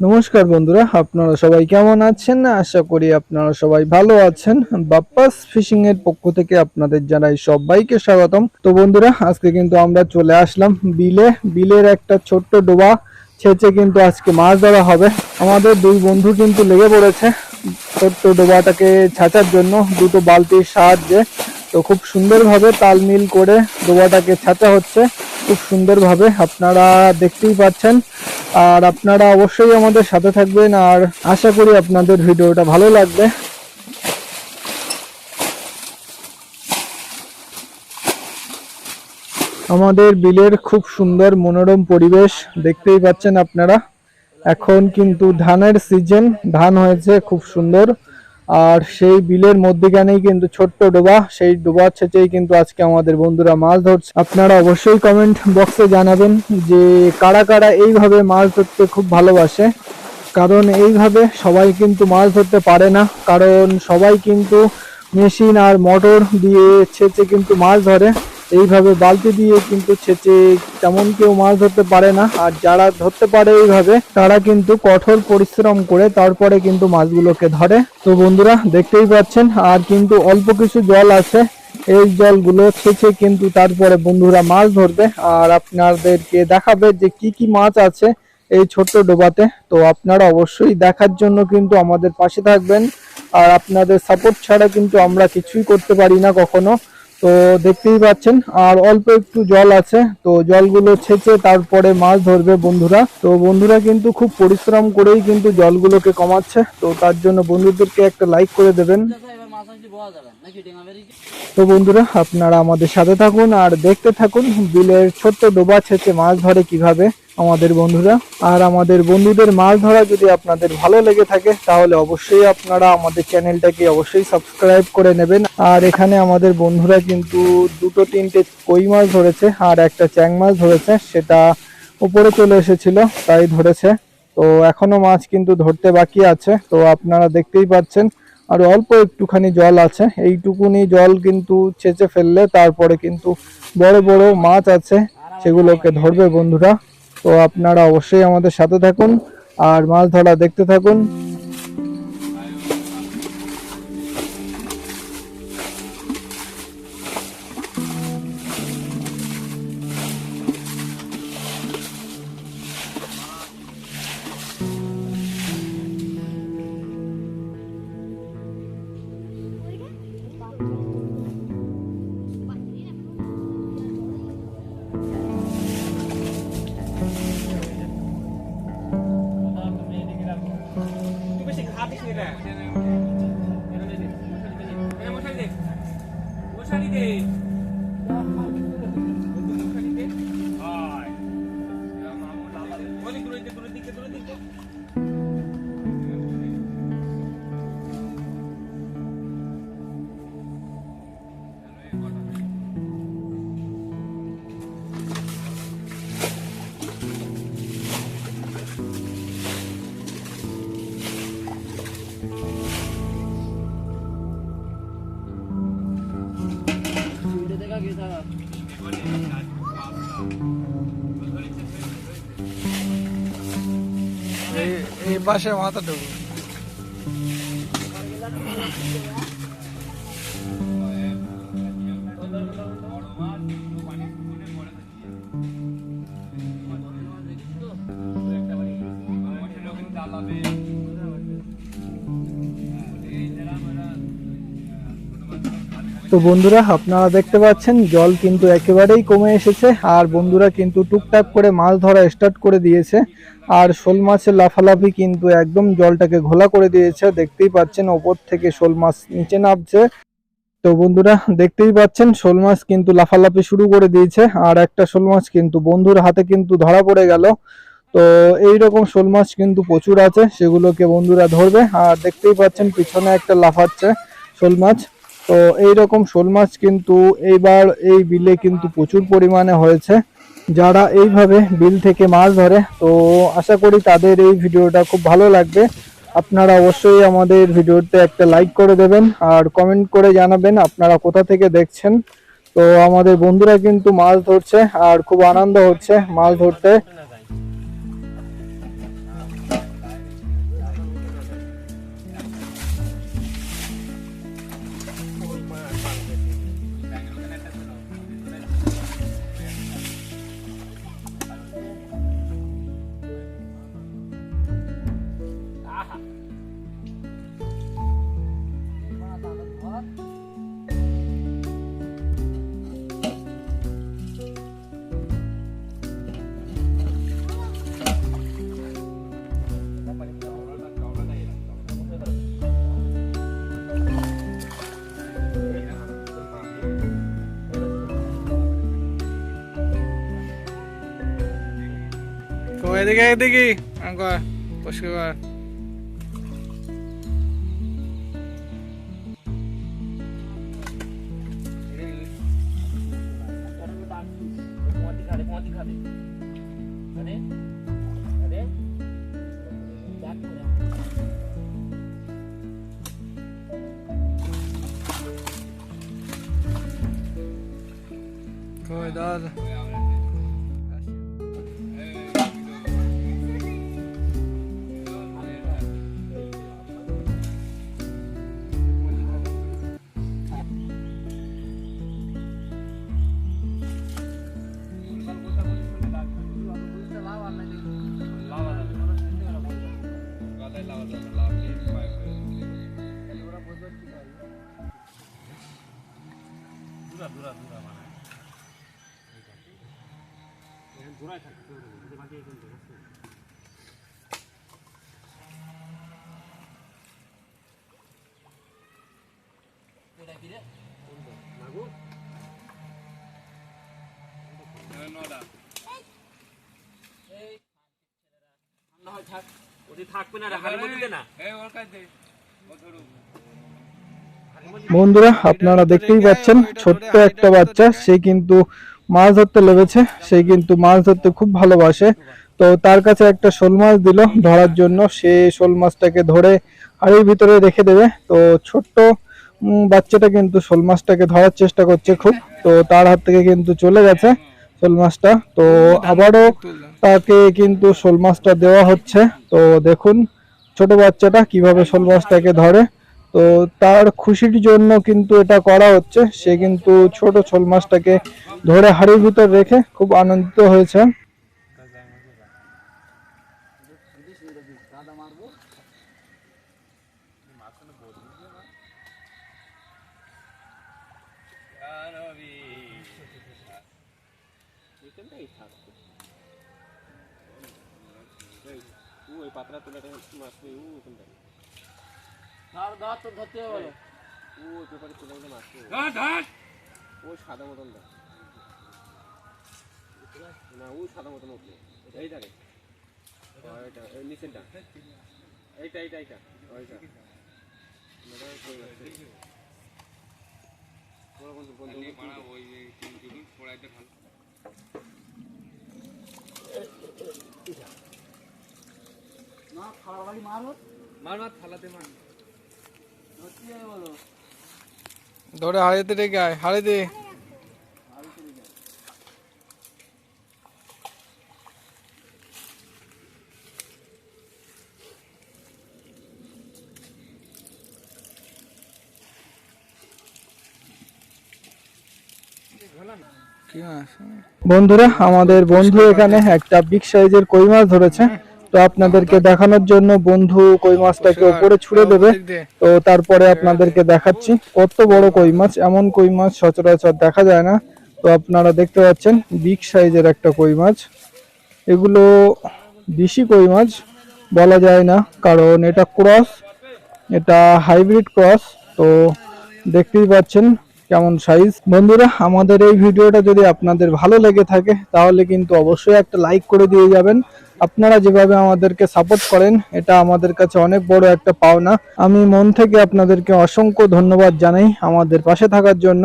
নমস্কার বন্ধুরা আপনারা সবাই কেমন আছেন? আশা করি আপনারা সবাই ভালো আছেন। বাপ্পাস ফিশিং এর পক্ষ থেকে আপনাদের জানাই সবাইকে স্বাগতম। তো বন্ধুরা আজকে কিন্তু আমরা চলে আসলাম বিলে। বিলের একটা ছোট্ট ডোবা ছেচে কিন্তু আজকে মাছ ধরা হবে। আমাদের দুই বন্ধু কিন্তু লেগে পড়েছে ছোট্ট ডোবাটাকে ছাঁচার জন্য। দুটো বালতির সাহায্যে। তো খুব সুন্দরভাবে তাল মিল করে ডোবাটাকে ছাঁচা হচ্ছে। খুব সুন্দরভাবে আপনারা দেখতেই পাচ্ছেন। আর আপনারা অবশ্যই আমাদের সাথে থাকবেন আর আশা করি আপনাদের ভিডিওটা ভালো লাগবে। আমাদের বিলের খুব সুন্দর মনোরম পরিবেশ, দেখতেই পাচ্ছেন আপনারা। এখন কিন্তু ধানের সিজন ধান হয়েছে খুব সুন্দর। আর সেই বিলের মধ্যেখানেই কিন্তু ছোট্ট ডোবা, সেই ডোবা ছেঁচেই কিন্তু আজকে আমাদের বন্ধুরা মাছ ধরছে। আপনারা অবশ্যই কমেন্ট বক্সে জানাবেন যে কারা কারা এইভাবে মাছ ধরতে খুব ভালোবাসে, কারণ এইভাবে সবাই কিন্তু মাছ ধরতে পারে না, কারণ সবাই কিন্তু মেশিন আর মোটর দিয়ে ছেচে কিন্তু মাছ ধরে। এইভাবে বালতি দিয়ে কিন্তু ছেচে তেমন কেউ মাছ ধরতে পারে না। আর যারা ধরতে পারে এইভাবে, তারা কিন্তু কঠোর পরিশ্রম করে তারপরে কিন্তু মাছগুলোকে ধরে। তো বন্ধুরা, দেখতেই পাচ্ছেন, আর কিন্তু অল্প কিছু জল আছে। এই জলগুলো ছেঁচে কিন্তু তারপরে বন্ধুরা মাছ ধরবে। আর আপনাদেরকে দেখাবে যে কি কি মাছ আছে এই ছোট্ট ডোবাতে। তো আপনারা অবশ্যই দেখার জন্য কিন্তু আমাদের পাশে থাকবেন। আর আপনাদের সাপোর্ট ছাড়া কিন্তু আমরা কিছুই করতে পারি না কখনো। তো দেখতেই পাচ্ছেন, আর অল্প একটু জল আছে, তো জলগুলো ছেঁচে তারপরে মাছ ধরবে বন্ধুরা। তো বন্ধুরা কিন্তু খুব পরিশ্রম করেই কিন্তু জলগুলোকে কমাচ্ছে, তো তার জন্য বন্ধুদেরকে একটা লাইক করে দেবেন। তো বন্ধুরা, আপনারা আমাদের সাথে থাকুন আর দেখতে থাকুন বিলের ছোট্ট ডোবা ছেঁচে মাছ ধরে কীভাবে আমাদের বন্ধুরা। আর আমাদের বন্ধুদের মাছ ধরা যদি আপনাদের ভালো লেগে থাকে, তাহলে অবশ্যই আপনারা আমাদের চ্যানেলটাকে অবশ্যই সাবস্ক্রাইব করে নেবেন। আর এখানে আমাদের বন্ধুরা কিন্তু দুটো তিনটে কই মাছ ধরেছে আর একটা চ্যাং মাছ ধরেছে, সেটা উপরে চলে এসেছিল, তাই ধরেছে। তো এখনও মাছ কিন্তু ধরতে বাকি আছে, তো আপনারা দেখতেই পাচ্ছেন। আর অল্প একটুখানি জল আছে। এইটুকুনি জল কিন্তু ছেঁচে ফেললে তারপরে কিন্তু বড় বড় মাছ আছে, সেগুলোকে ধরবে বন্ধুরা। তো আপনারা অবশ্যই আমাদের সাথে থাকুন আর মাছ ধরা দেখতে থাকুন। এই পাশে মাথা ঢুকো তো বন্ধুরা, আপনারা দেখতে পাচ্ছেন, জল কিন্তু একেবারেই কমে এসেছে, আর বন্ধুরা কিন্তু টুকটাক করে মাছ ধরা স্টার্ট করে দিয়েছে, আর শোল মাছের লাফালাফি কিন্তু একদম জলটাকে ঘোলা করে দিয়েছে, দেখতেই পাচ্ছেন ওপর থেকে শোল মাছ নিচে নামছে। তো বন্ধুরা, দেখতেই পাচ্ছেন, শোল মাছ কিন্তু লাফালাফি শুরু করে দিয়েছে, আর একটা শোল মাছ কিন্তু বন্ধুর হাতে কিন্তু ধরা পড়ে গেল। তো এই রকম শোল মাছ কিন্তু প্রচুর আছে, সেগুলোকে বন্ধুরা ধরবে, আর দেখতেই পাচ্ছেন পিছনে একটা লাফাচ্ছে শোল মাছ। তো এই রকম শোল মাছ কিন্তু এইবার এই বিলে কিন্তু প্রচুর পরিমাণে হয়েছে। যারা এইভাবে বিল থেকে মাছ ধরে, তো আশা করি তাদের এই ভিডিওটা খুব ভালো লাগবে। আপনারা অবশ্যই আমাদের ভিডিওতে একটা লাইক করে দেবেন আর কমেন্ট করে জানাবেন আপনারা কোথা থেকে দেখছেন। তো আমাদের বন্ধুরা কিন্তু মাছ ধরছে আর খুব আনন্দ হচ্ছে মাছ ধরতে। এদিকে এদিকে আঙ্কর পরিষ্কার কর বন্ধুরা আপনারা দেখতেই পাচ্ছেন ছোট্ট একটা বাচ্চা সে কিন্তু মাছ ধরতে লেগেছে, সে কিন্তু মাছ ধরতে খুব ভালোবাসে। তো তার কাছে একটা শোল মাছ দিল ধরার জন্য, সে শোল মাছটাকে ধরে হাড়ির ভিতরে রেখে দেবে। তো ছোট্ট বাচ্চাটা কিন্তু শোল মাছটাকে ধরার চেষ্টা করছে খুব। তো তার হাত থেকে কিন্তু চলে গেছে শোল মাছটা। তো আবারও তাকে কিন্তু শোল মাছটা দেওয়া হচ্ছে। তো দেখুন ছোট বাচ্চাটা কীভাবে শোল মাছটাকে ধরে। তো তার খুশির জন্য কিন্তু এটা করা হচ্ছে। সে কিন্তু ছোট ছোল মাছটাকে ধরে হাড়ির ভিতর রেখে খুব আনন্দিত হয়েছে। ওই পাতলা তুলাটা মাছ নেই ও ওখানটায় ও পেপারে তুলে গেলে মাছ নেই ও সাদা মতন না ও সাদা মতন উঠল এইটা রে। ওইটা এই নিচেরটা। এইটা এইটা এইটা। ওইটা ওটা কই যাচ্ছে? বড় বন্ধু বন্ধু ধরে হাড়িতে রেখে আয়, হাড়িতে। কি বন্ধুরা, আমাদের বন্ধু এখানে একটা বিগ সাইজের কই মাছ ধরেছে। তো আপনাদেরকে দেখানোর জন্য বন্ধু কই মাছটাকে উপরে ছুড়ে দেবে। তো তারপরে আপনাদেরকে দেখাচ্ছি কত বড় কই মাছ এমন কই মাছ সচরাচর দেখা যায় না। তো আপনারা দেখতে পাচ্ছেন বিগ সাইজের একটা কই মাছ। এগুলো দেশি কই মাছ বলা যায় না কারণ এটা ক্রস এটা হাইব্রিড ক্রস। তো দেখতেই পাচ্ছেন কেমন সাইজ বন্ধুরা, আমাদের এই ভিডিওটা যদি আপনাদের ভালো লেগে থাকে, তাহলে কিন্তু অবশ্যই একটা লাইক করে দিয়ে যাবেন। আপনারা যেভাবে আমাদেরকে সাপোর্ট করেন, এটা আমাদের কাছে অনেক বড় একটা পাওনা। আমি মন থেকে আপনাদেরকে অসংখ্য ধন্যবাদ জানাই আমাদের পাশে থাকার জন্য।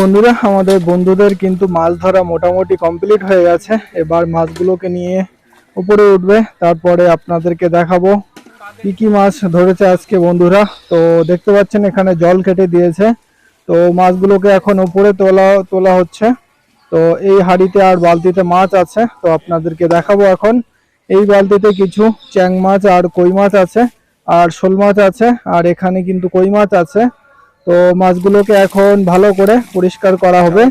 বন্ধুরা, আমাদের বন্ধুদের কিন্তু মাছ ধরা মোটামুটি কমপ্লিট হয়ে গেছে। এবার মাছগুলোকে নিয়ে উপরে উঠবে, তারপরে আপনাদেরকে দেখাবো। কি কি মাছ ধরেছে আজকে বন্ধুরা? তো দেখতে পাচ্ছেন এখানে জল কেটে দিয়েছে। তো মাছগুলোকে এখন উপরে তোলা তোলা হচ্ছে। তো এই হাঁড়িতে আর বালতিতে মাছ আছে। তো আপনাদেরকে দেখাবো এখন। এই বালতিতে কিছু চ্যাং মাছ আর কই মাছ আছে আর শোল মাছ আছে আর এখানে কিন্তু কই মাছ আছে। তো মাছগুলোকে এখন ভালো করে পরিষ্কার করা হবে।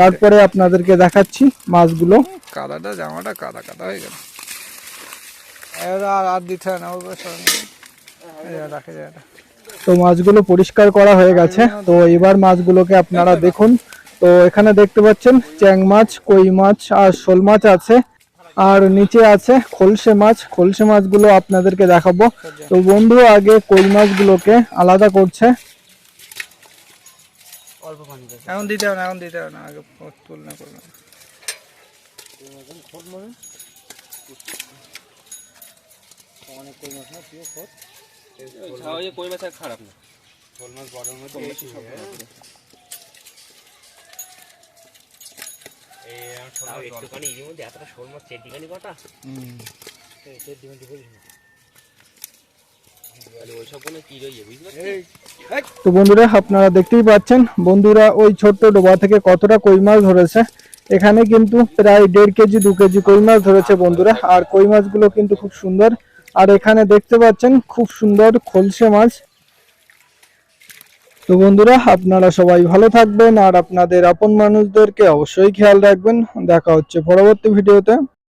তারপরে আপনাদেরকে দেখাচ্ছি মাছগুলো। কাদাটা জামাটা কাদা কাদা হয়ে গেল আর আর দিতে হয় না রাখে যায় তো মাছগুলো পরিষ্কার করা হয়ে গেছে। তো এবার মাছগুলোকে আপনারা দেখুন। তো এখানে দেখতে পাচ্ছেন চ্যাং মাছ কই মাছ আর শোল মাছ আছে। আর নিচে আছে খলসে মাছ। খলসে মাছগুলো আপনাদেরকে দেখাবো। তো বন্ধু আগে কই মাছগুলোকে আলাদা করছে। এখন দিতে হবে না এখন দিতে হবে না আগে তুলনা করলাম ওই কই মাছ খারাপ না। মাছ বড় সব একটুখানি এর মধ্যে এতটা শোল মাছ চেটিখানি কটা? তাহলে ওইসব কোনো কি তো বন্ধুরা আপনারা দেখতেই পাচ্ছেন বন্ধুরা ওই ছোট্ট ডোবা থেকে কতটা কই মাছ ধরেছে। এখানে কিন্তু প্রায় দেড় কেজি দু কেজি কই মাছ ধরেছে বন্ধুরা। আর কই মাছগুলো কিন্তু খুব সুন্দর। আর এখানে দেখতে পাচ্ছেন খুব সুন্দর খলসে মাছ। তো বন্ধুরা, আপনারা সবাই ভালো থাকবেন আর আপনাদের আপন মানুষদেরকে অবশ্যই খেয়াল রাখবেন। দেখা হচ্ছে পরবর্তী ভিডিওতে।